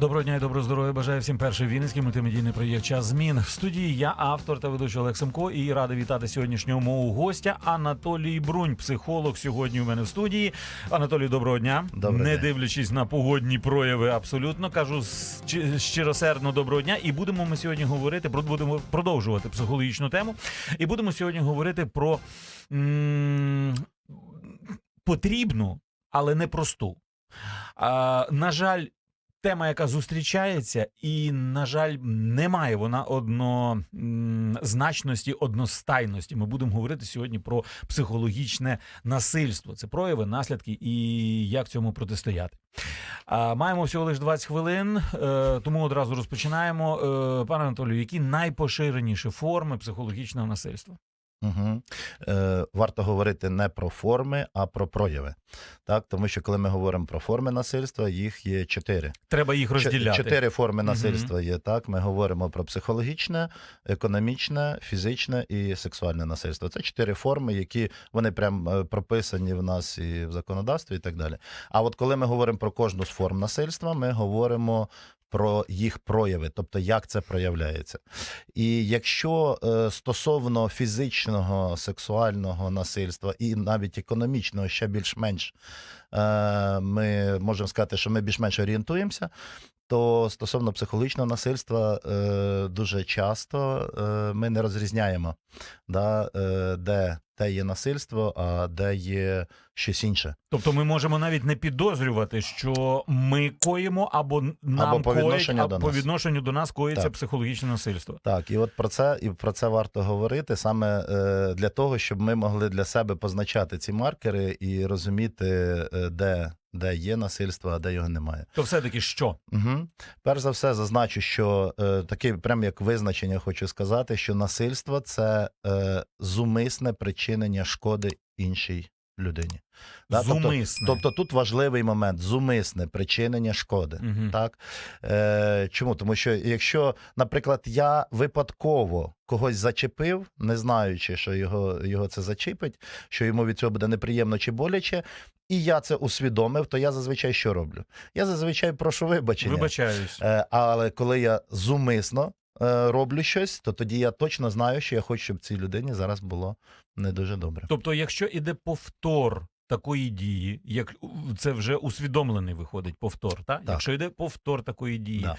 Доброго дня і доброго здоров'я. Бажаю всім перший вінницький мультимедійний проєкт Час змін. В студії я автор та ведучий Олег Семко і радий вітати сьогоднішнього мого гостя Анатолій Брунь, психолог. Сьогодні у мене в студії. Анатолій, доброго дня. Доброго Не дня. дивлячись на погодні прояви, абсолютно кажу щиросердно доброго дня. І будемо ми сьогодні говорити про будемо продовжувати психологічну тему. І будемо сьогодні говорити про м- потрібну, але не просту. А, на жаль, тема, яка зустрічається, і, на жаль, немає вона однозначності, одностайності. Ми будемо говорити сьогодні про психологічне насильство. Це прояви, наслідки і як цьому протистояти. Маємо всього лише 20 хвилин, е, тому одразу розпочинаємо. Е, пане Анатолію, які найпоширеніші форми психологічного насильства? Угу. Е, варто говорити не про форми, а про прояви. Так? Тому що коли ми говоримо про форми насильства, їх є чотири. Треба їх розділяти. Чотири форми насильства є. Так? Ми говоримо про психологічне, економічне, фізичне і сексуальне насильство. Це чотири форми, які вони прям е, прописані в нас і в законодавстві, і так далі. А от коли ми говоримо про кожну з форм насильства, ми говоримо. Про їх прояви, тобто як це проявляється. І якщо е, стосовно фізичного, сексуального насильства і навіть економічного ще більш-менш е, ми можемо сказати, що ми більш-менш орієнтуємося, то стосовно психологічного насильства е, дуже часто ми не розрізняємо, да, е, де є насильство, а де є щось інше. Тобто ми можемо навіть не підозрювати, що ми коїмо або нам Або по відношенню або до по нас. відношенню до нас коїться Так. психологічне насильство. Так, і от про це і про це варто говорити саме е, для того, щоб ми могли для себе позначати ці маркери і розуміти, е, де, де є насильство, а де його немає. То все-таки що? Угу. Перш за все, зазначу, що е, таке, прям як визначення, хочу сказати, що насильство це е, зумисне причинення шкоди іншій людині. Да, тобто- Зумисне. Тобто тут важливий момент зумисне причинення шкоди. Мгм. Так? Е, чому? Тому що якщо, наприклад, я випадково когось зачепив, не знаючи, що його, його це зачепить, що йому від цього буде неприємно чи боляче, і я це усвідомив, то я зазвичай що роблю? Я зазвичай прошу вибачення. Вибачаюсь. Е, але коли я зумисно роблю щось, то тоді я точно знаю, що я хочу, щоб цій людині зараз було не дуже добре. Тобто, якщо іде повтор такої дії, як це вже усвідомлений виходить повтор, та? якщо йде повтор такої дії, Да.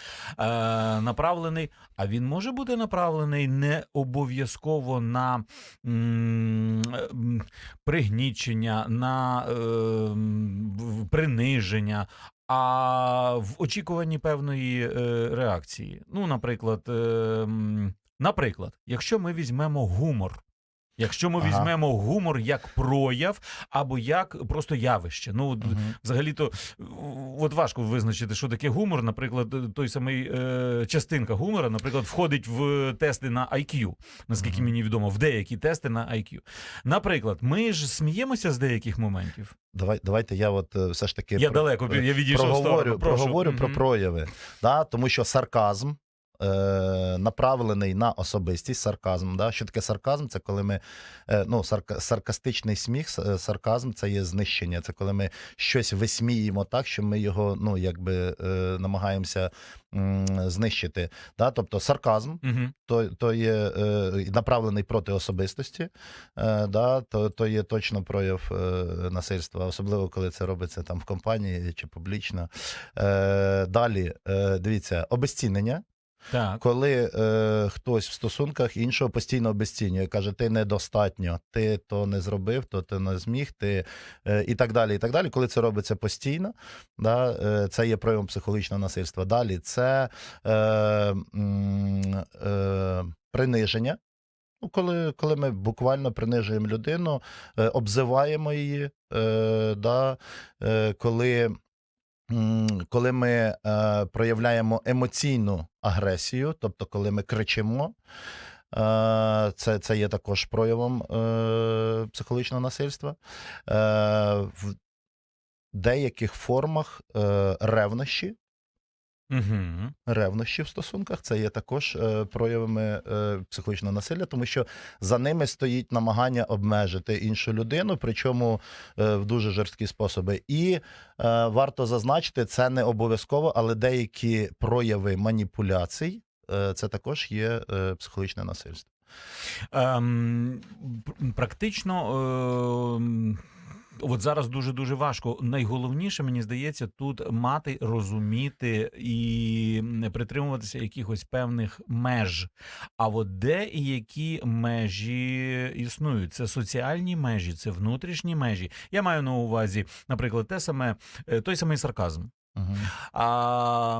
е, направлений, а він може бути направлений не обов'язково на м, е, пригнічення, на е, приниження. А в очікуванні певної е, реакції. Ну, наприклад, е, наприклад, якщо ми візьмемо гумор, якщо ми Ага. візьмемо гумор як прояв або як просто явище. Ну, Мгм. Взагалі-то от важко визначити, що таке гумор. Наприклад, той самий е, частинка гумора, наприклад, входить в тести на IQ, наскільки Мгм. мені відомо, в деякі тести на IQ. Наприклад, ми ж сміємося з деяких моментів. Давай, давайте я от е, все ж таки Я про- далеко я відійшов проговорю, сторону. Проговорю про прояви. Да? Тому що сарказм направлений на особистість, сарказм. Да? Що таке сарказм? Це коли ми е, ну, сарка, саркастичний сміх, е, сарказм це є знищення. Це коли ми щось висміємо так, що ми його ну, якби, е, намагаємося знищити. Да? Тобто сарказм Мгм. то, то є е, направлений проти особистості, е, да, то, то є точно прояв е, насильства, особливо коли це робиться там в компанії чи публічно. Е, далі, е, дивіться, обезцінення. Так. Коли е, хтось в стосунках іншого постійно обезцінює, каже, ти недостатньо, ти то не зробив, то ти не зміг, ти е, і так далі. І так далі. Коли це робиться постійно, да, е, це є проявом психологічного насильства. Далі це е, е, приниження. Ну, коли, коли ми буквально принижуємо людину, е, обзиваємо її, е, да, е, коли коли ми е, проявляємо емоційну агресію, тобто коли ми кричимо, е, це, це є також проявом е, психологічного насильства. Е, в деяких формах е, ревнощі Угу. Ревнощі в стосунках це є також е, проявами е, психологічного насилля, тому що за ними стоїть намагання обмежити іншу людину, причому е, в дуже жорсткі способи. І е, варто зазначити, це не обов'язково, але деякі прояви маніпуляцій е, це також є е, психологічне насильство. Ем, практично. Ем... От зараз дуже дуже важко. Найголовніше, мені здається, тут мати, розуміти і притримуватися якихось певних меж. А от де і які межі існують? Це соціальні межі, це внутрішні межі. Я маю на увазі, наприклад, те саме е, той самий сарказм, Угу. а,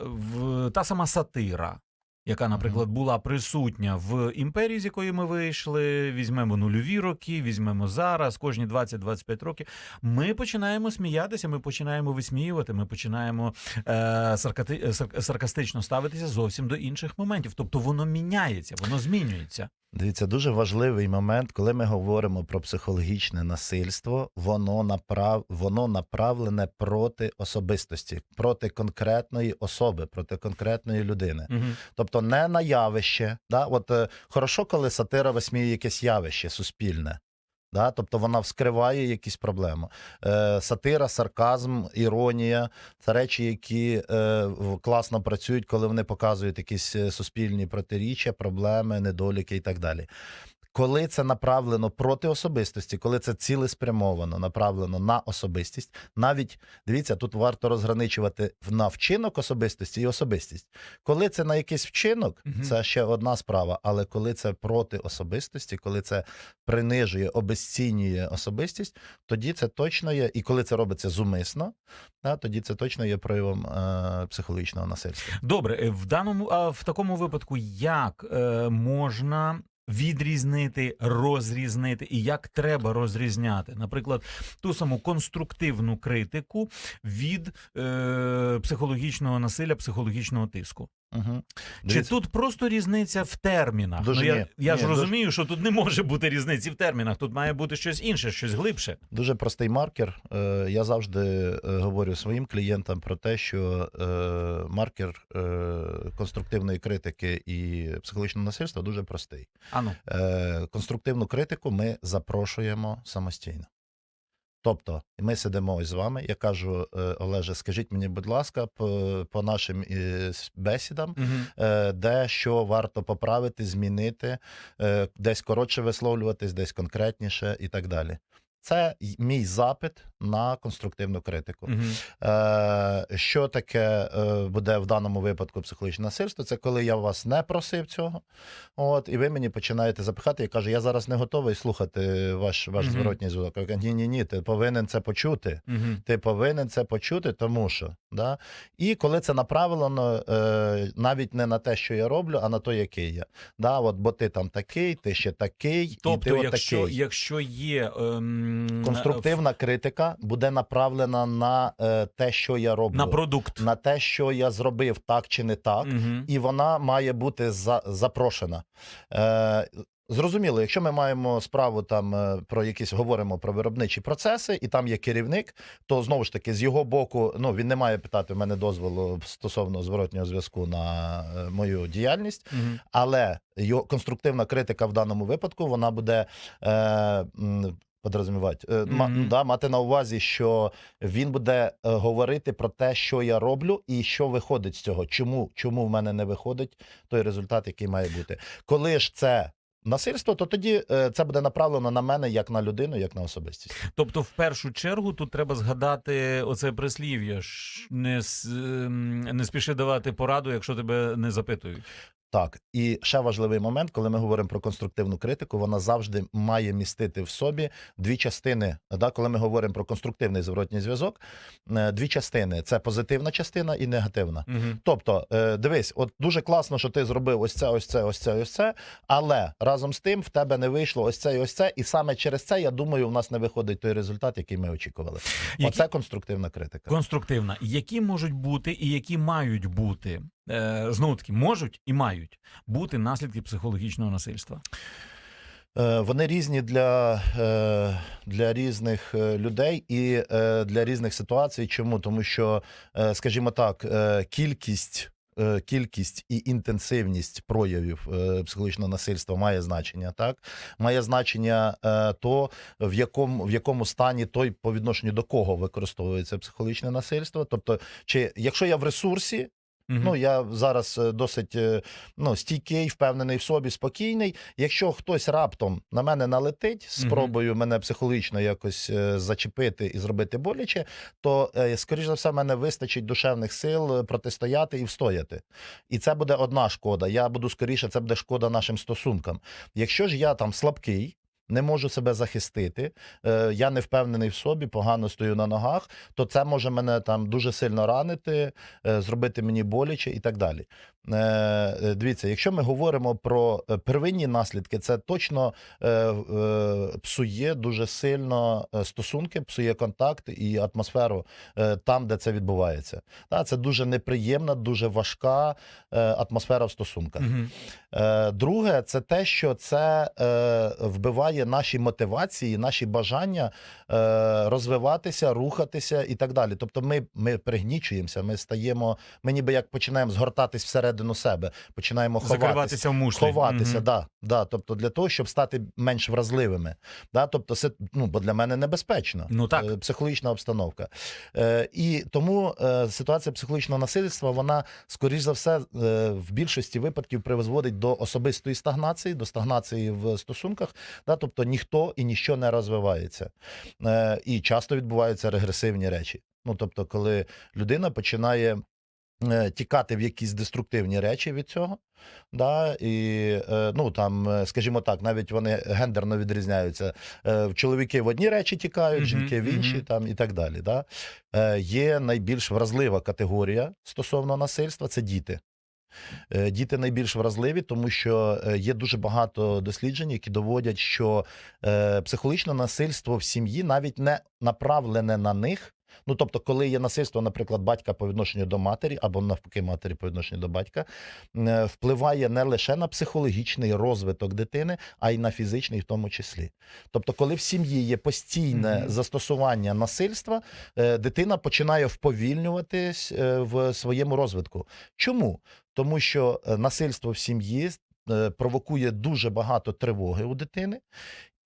в, та сама сатира. Яка, наприклад, була присутня в імперії, з якої ми вийшли, візьмемо нульові роки, візьмемо зараз, кожні 20-25 років. Ми починаємо сміятися, ми починаємо висміювати, ми починаємо е, саркати, сар- саркастично ставитися зовсім до інших моментів. Тобто воно міняється, воно змінюється. Дивіться, дуже важливий момент, коли ми говоримо про психологічне насильство, воно направ... воно направлене проти особистості, проти конкретної особи, проти конкретної людини. Угу. Тобто не на явище. Да? От е, хорошо, коли сатира висміє якесь явище суспільне. Да? Тобто вона вскриває якісь проблеми. Е, сатира, сарказм, іронія це речі, які е, класно працюють, коли вони показують якісь е, суспільні протиріччя, проблеми, недоліки і так далі. Коли це направлено проти особистості, коли це цілеспрямовано, направлено на особистість, навіть дивіться, тут варто розграничувати на вчинок особистості і особистість. Коли це на якийсь вчинок, Мгм. це ще одна справа. Але коли це проти особистості, коли це принижує, обесцінює особистість, тоді це точно є, і коли це робиться зумисно, да, тоді це точно є проявом е, психологічного насильства. Добре, е, в даному в такому випадку, як е, можна відрізнити, розрізнити, і як треба розрізняти, наприклад, ту саму конструктивну критику від е, психологічного насилля, психологічного тиску. Угу. Чи тут просто різниця в термінах? Дуже ну, я ні. я Ні, ж дуже- розумію, що тут не може бути різниці в термінах. Тут має бути щось інше, щось глибше. Дуже простий маркер. Е, Я завжди е, говорю своїм клієнтам про те, що е, маркер конструктивної критики і психологічного насильства дуже простий. Ану. Конструктивну критику ми запрошуємо самостійно. Тобто, ми сидимо ось з вами. Я кажу, е, Олеже, скажіть мені, будь ласка, по, по нашим е, бесідам, Угу. де що варто поправити, змінити, десь коротше висловлюватись, десь конкретніше і так далі. Це мій запит на конструктивну критику. Угу. Е, що таке е, буде в даному випадку психологічне насильство? Це коли я вас не просив цього, от, і ви мені починаєте запихати і каже, я зараз не готовий слухати ваш, ваш Мгм. зворотній зв'язок. Я кажу, ні, ні, ні, ти повинен це почути. Угу. Ти повинен це почути, тому що. Да? І коли це направлено е, навіть не на те, що я роблю, а на те, який я. Да? От, бо ти там такий, ти ще такий, і Тобто, ти от якщо, такий. якщо є ем, Конструктивна критика буде направлена на е, те, що я роблю, на продукт. на те, що я зробив так чи не так, Мгм. і вона має бути за, запрошена. Е, Зрозуміло, якщо ми маємо справу там е, про якісь говоримо про виробничі процеси, і там є керівник, то знову ж таки з його боку, ну він не має питати в мене дозволу стосовно зворотнього зв'язку на е, мою діяльність. Мгм. Але його конструктивна критика в даному випадку вона буде. Е, е, ма- Мгм. да, мати на увазі, що він буде е, говорити про те, що я роблю, і що виходить з цього. Чому, чому в мене не виходить той результат, який має бути. Коли ж це насильство, то тоді е, це буде направлено на мене як на людину, як на особистість. Тобто, в першу чергу, тут треба згадати оце прислів'я не, ем, не спіши давати пораду, якщо тебе не запитують. Так, і ще важливий момент, коли ми говоримо про конструктивну критику, вона завжди має містити в собі дві частини. Да, коли ми говоримо про конструктивний зворотній зв'язок, е, дві частини: це позитивна частина і негативна. Угу. Тобто, е, дивись, от дуже класно, що ти зробив ось це, ось це, ось це, ось це. Але разом з тим в тебе не вийшло ось це і ось це. І саме через це я думаю, в нас не виходить той результат, який ми очікували. Які... Оце конструктивна критика. Конструктивна. Які можуть бути і які мають бути знову таки можуть і мають бути наслідки психологічного насильства. Е, Вони різні для, е, для різних е, людей і е, для різних ситуацій. Чому? Тому що, е, скажімо так, е, кількість. е, Кількість і інтенсивність проявів е, психологічного насильства має значення, так має значення е, то, в якому в якому стані той по відношенню до кого використовується психологічне насильство. Тобто, чи якщо я в ресурсі, Мгм. Ну, я зараз е, досить е, ну, стійкий, впевнений в собі, спокійний. Якщо хтось раптом на мене налетить, спробую мене психологічно якось е, зачепити і зробити боляче, то, скоріш за все, мене вистачить душевних сил протистояти і встояти. І це буде одна шкода. Я буду скоріше, це буде шкода нашим стосункам. Якщо ж я там слабкий. Не можу себе захистити, е, я не впевнений в собі, погано стою на ногах, то це може мене там дуже сильно ранити, е, зробити мені боляче і так далі. Е, е, Дивіться, якщо ми говоримо про е, первинні наслідки, це точно псує дуже сильно стосунки, псує контакт і атмосферу там, де це відбувається. Це дуже неприємна, дуже важка атмосфера в стосунках. Друге, це те, що це вбиває наші мотивації, наші бажання розвиватися, рухатися і так далі. Тобто, ми, ми пригнічуємося, ми стаємо, ми ніби як починаємо згортатись всередину себе, починаємо ховатися. Закриватися в мушлі. Ховатися, Мгм. да, да. Тобто для того, щоб стати менш вразливими. Да? Тобто, це ну, бо для мене небезпечно. Ну, так. Е, Психологічна обстановка. Е, і тому е, ситуація психологічного насильства, вона, скоріш за все, е, в більшості випадків призводить до особистої стагнації, до стагнації в стосунках. Да? Тобто ніхто і ніщо не розвивається. Е, і часто відбуваються регресивні речі. Ну, тобто, коли людина починає тікати в якісь деструктивні речі від цього. Да, і е, ну там, е, скажімо так, навіть вони гендерно відрізняються. Е, Чоловіки в одні речі тікають, Мгм, жінки в інші, мгм. там і так далі. Да. Е, Є найбільш вразлива категорія стосовно насильства це діти. Е, Діти найбільш вразливі, тому що е, є дуже багато досліджень, які доводять, що е, психологічне насильство в сім'ї навіть не направлене на них. Ну, тобто, коли є насильство, наприклад, батька по відношенню до матері, або навпаки, матері по відношенню до батька, е, впливає не лише на психологічний розвиток дитини, а й на фізичний в тому числі. Тобто, коли в сім'ї є постійне Мгм. застосування насильства, е, дитина починає вповільнюватись е, в своєму розвитку. Чому? Тому що насильство в сім'ї провокує дуже багато тривоги у дитини,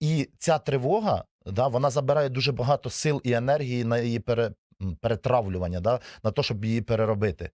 і ця тривога да, вона забирає дуже багато сил і енергії на її пере, перетравлювання, да, на те, щоб її переробити.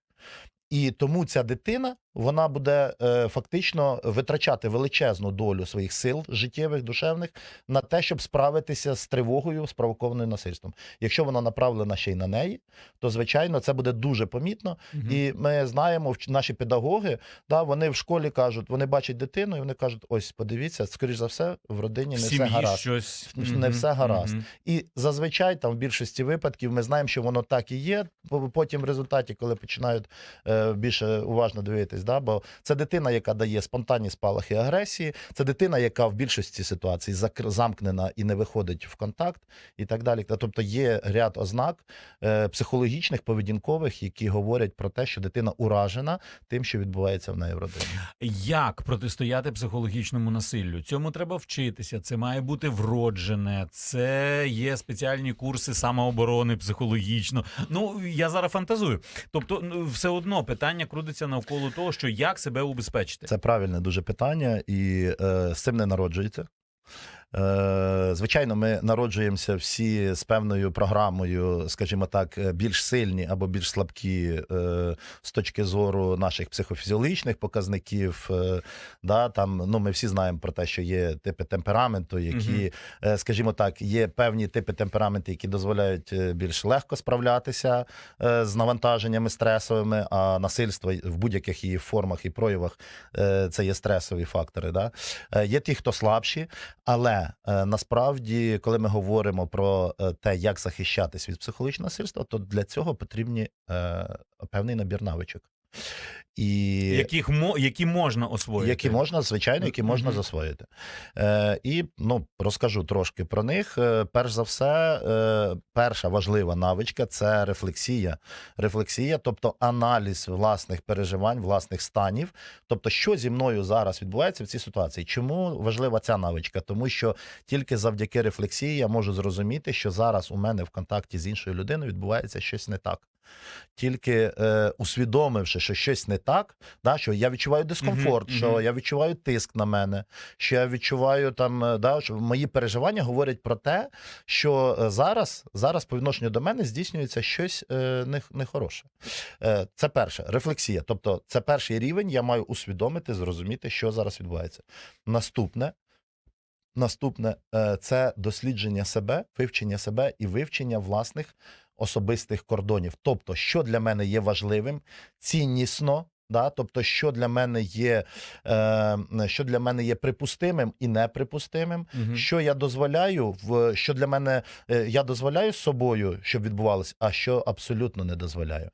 І тому ця дитина вона буде е, фактично витрачати величезну долю своїх сил життєвих, душевних на те, щоб справитися з тривогою, спровокованою насильством. Якщо вона направлена ще й на неї, то звичайно це буде дуже помітно. Мгм. І ми знаємо, наші педагоги, да, вони в школі кажуть, вони бачать дитину, і вони кажуть: ось, подивіться, скоріш за все, в родині в не все гаразд. щось Не Мгм, все гаразд. мгм. І зазвичай там в більшості випадків ми знаємо, що воно так і є. Потім в результаті, коли починають е, більше уважно дивитись, да, бо це дитина, яка дає спонтанні спалахи агресії, це дитина, яка в більшості ситуацій замкнена і не виходить в контакт, і так далі. Тобто є ряд ознак е, психологічних, поведінкових, які говорять про те, що дитина уражена тим, що відбувається в неї в родині. Як протистояти психологічному насиллю? Цьому треба вчитися. Це має бути вроджене. Це є спеціальні курси самооборони психологічно. Ну я зараз фантазую. Тобто, ну, все одно питання крутиться навколо того, що як себе убезпечити. Це правильне дуже питання, і е, з цим не народжується. Е, звичайно, ми народжуємося всі з певною програмою, скажімо так, е, більш сильні або більш слабкі е, з точки зору наших психофізіологічних показників. Да, там, ну, ми всі знаємо про те, що є типи темпераменту, які, скажімо так, є певні типи темпераменту, які дозволяють більш легко справлятися з навантаженнями стресовими, а насильство в будь-яких її формах і проявах це є стресові фактори. Да? Є ті, хто слабші, але е, насправді, коли ми говоримо про е, те, як захищатись від психологічного насильства, то для цього потрібні е, певний набір навичок. І Яких мо, які можна освоїти. які можна, звичайно, які можна засвоїти. Е, і ну, розкажу трошки про них. Е, перш за все, е, перша важлива навичка це рефлексія. Рефлексія, тобто аналіз власних переживань, власних станів. Тобто, що зі мною зараз відбувається в цій ситуації. Чому важлива ця навичка? Тому що тільки завдяки рефлексії я можу зрозуміти, що зараз у мене в контакті з іншою людиною відбувається щось не так. Тільки е, усвідомивши, що щось не так, да, що я відчуваю дискомфорт, Мгм, що мгм. я відчуваю тиск на мене, що я відчуваю там, е, да, що мої переживання говорять про те, що е, зараз, зараз по відношенню до мене здійснюється щось е, не- нехороше. Е, це перше, рефлексія. Тобто, це перший рівень, я маю усвідомити, зрозуміти, що зараз відбувається. Наступне. Наступне е, це дослідження себе, вивчення себе і вивчення власних особистих кордонів. Тобто, що для мене є важливим, ціннісно, да? тобто, що для мене є, е, що для мене є припустимим і неприпустимим, угу. що я дозволяю, в що для мене е, я дозволяю з собою, щоб відбувалося, а що абсолютно не дозволяю.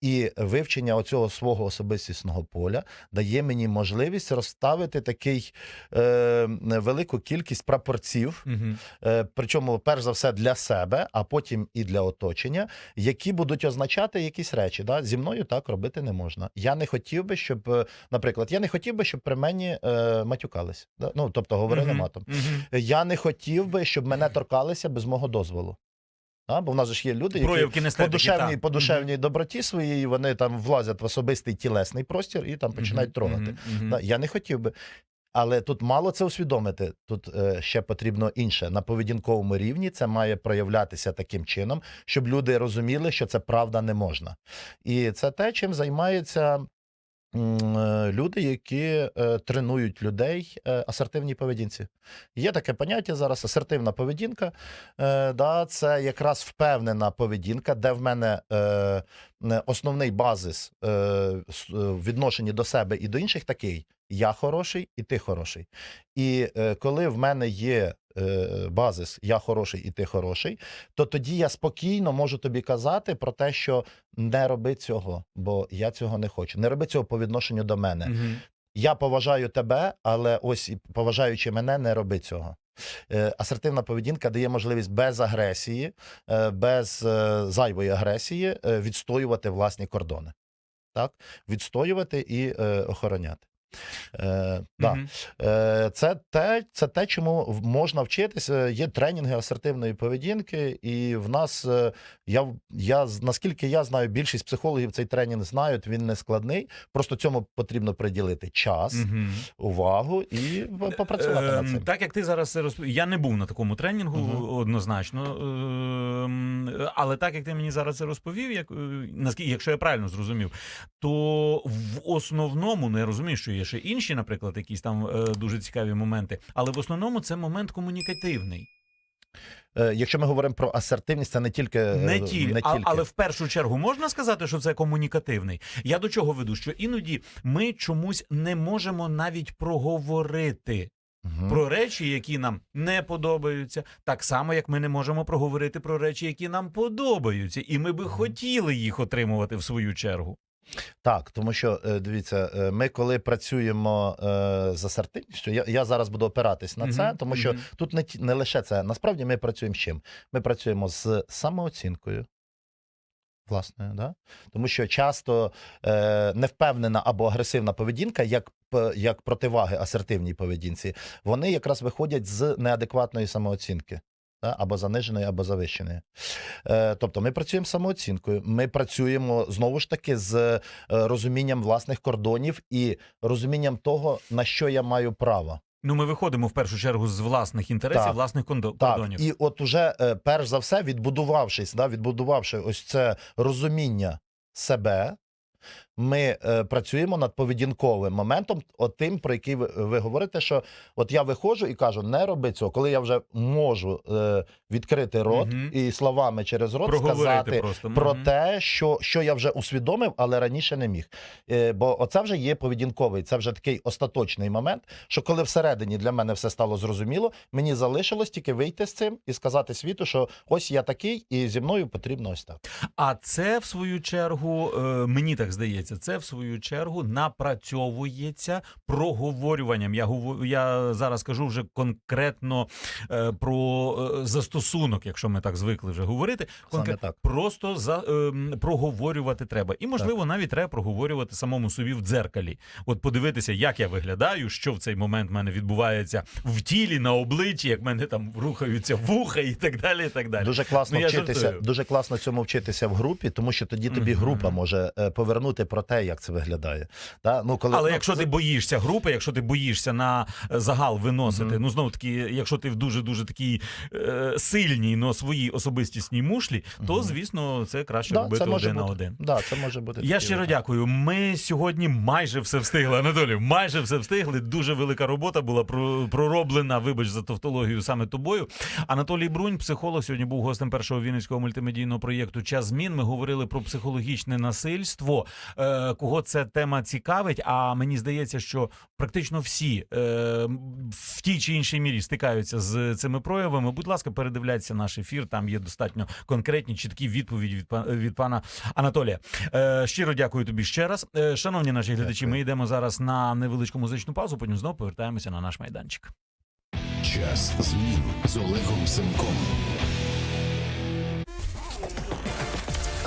І вивчення оцього свого особистісного поля дає мені можливість розставити такий е, велику кількість прапорців, Мгм. е, причому перш за все для себе, а потім і для оточення, які будуть означати якісь речі. Да? Зі мною так робити не можна. Я не хотів би, щоб, е, наприклад, я не хотів би, щоб при мені е, матюкались. Да? Ну, тобто говорили Мгм. матом. Мгм. Я не хотів би, щоб мене торкалися без мого дозволу. А, бо в нас же ж є люди, які Прояв по душевній, по душевній доброті своїй вони там влазять в особистий тілесний простір і там починають трогати. Мгм. Мгм. Да, я не хотів би. Але тут мало це усвідомити. Тут е, ще потрібно інше. На поведінковому рівні це має проявлятися таким чином, щоб люди розуміли, що це правда не можна. І це те, чим займаються. Е, Люди, які е, тренують людей е, асертивній поведінці. Є таке поняття зараз асертивна поведінка. Да, це якраз впевнена поведінка, де в мене основний базис в відношенні до себе і до інших такий: я хороший і ти хороший. І е, коли в мене є е, базис я хороший і ти хороший, то тоді я спокійно можу тобі казати про те, що не роби цього, бо я цього не хочу. Не роби цього по відношенню до мене. Мгм. Я поважаю тебе, але ось поважаючи мене, не роби цього. Е, Асертивна поведінка дає можливість без агресії, е, без е, зайвої агресії відстоювати власні кордони. Так? Відстоювати і охороняти. Е, да. Е, Це те, це те, чому можна вчитися. Є тренінги асертивної поведінки, і в нас е, я, я наскільки я знаю, більшість психологів цей тренінг знають. Він не складний. Просто цьому потрібно приділити час, увагу і п- попрацювати над Ем, цим. Так як ти зараз розповів, я не був на такому тренінгу однозначно. Ем, Але так як ти мені зараз це розповів, як, е, наскільки, якщо я правильно зрозумів, то в основному, ну я розумію, що є ще інші, наприклад, якісь там е, дуже цікаві моменти, але в основному це момент комунікативний. Е, Якщо ми говоримо про асертивність, це не тільки е, Не тільки, не тільки. але в першу чергу можна сказати, що це комунікативний. Я до чого веду? Що іноді ми чомусь не можемо навіть проговорити Мгм. про речі, які нам не подобаються, так само як ми не можемо проговорити про речі, які нам подобаються, і ми би хотіли їх отримувати в свою чергу. Так, тому що е, дивіться, е, ми коли працюємо е, з асертивністю, я, я зараз буду опиратись на це, тому що тут не, не лише це. Насправді ми працюємо з чим? Ми працюємо з самооцінкою. Власною, да? тому що часто е, невпевнена або агресивна поведінка, як, як противаги асертивній поведінці, вони якраз виходять з неадекватної самооцінки. Або заниженої, або завищеної. Е, тобто ми працюємо з самооцінкою, ми працюємо знову ж таки з е, розумінням власних кордонів і розумінням того, на що я маю право. Ну, ми виходимо в першу чергу з власних інтересів, Так. власних кондо- Так, кордонів. і от уже е, перш за все, відбудувавшись, да, відбудувавши ось це розуміння себе, ми е, працюємо над поведінковим моментом, от тим, про який ви, ви говорите, що от я виходжу і кажу, не роби цього, коли я вже можу е, відкрити рот Мгм. і словами через рот Проговорити сказати просто. про Мгм. те, що, що я вже усвідомив, але раніше не міг. Е, бо оце вже є поведінковий, це вже такий остаточний момент, що коли всередині для мене все стало зрозуміло, мені залишилось тільки вийти з цим і сказати світу, що ось я такий, і зі мною потрібно ось так. А це, в свою чергу, е, мені так здається, відбувається? Це в свою чергу напрацьовується проговорюванням. Я я зараз кажу вже конкретно е, про е, застосунок, якщо ми так звикли вже говорити. Саме так. Просто за ем, проговорювати треба, і можливо навіть треба проговорювати самому собі в дзеркалі. От подивитися, як я виглядаю, що в цей момент в мене відбувається в тілі, на обличчі, як в мене там рухаються вуха і так далі. І так далі. Дуже класно Ну, вчитися, жартую. дуже класно цьому вчитися в групі, тому що тоді тобі група може е, повернути про те, як це виглядає. Та? Ну, коли, Але ну, якщо це- ти боїшся групи, якщо ти боїшся на загал виносити, Мгм. ну знову таки, якщо ти в дуже дуже такій е, сильній на своїй особистісній мушлі, то Мгм. звісно це краще да, робити це може один на бути. один. Да, це може бути Я щиро дякую. Ми сьогодні майже все встигли, Анатолію. Майже все встигли. Дуже велика робота була про- пророблена. Вибач за тавтологію саме тобою. Анатолій Брунь, психолог, сьогодні був гостем першого вінницького мультимедійного проєкту Час змін. Ми говорили про психологічне насильство. Е, кого ця тема цікавить? А мені здається, що практично всі е, в тій чи іншій мірі стикаються з цими проявами. Будь ласка, передивляйся наш ефір. Там є достатньо конкретні, чіткі відповіді від, від пана Анатолія. Е, щиро дякую тобі ще раз. Шановні наші глядачі, ми йдемо зараз на невеличку музичну паузу. Потім знову повертаємося на наш майданчик. Час змін з Олегом Семком.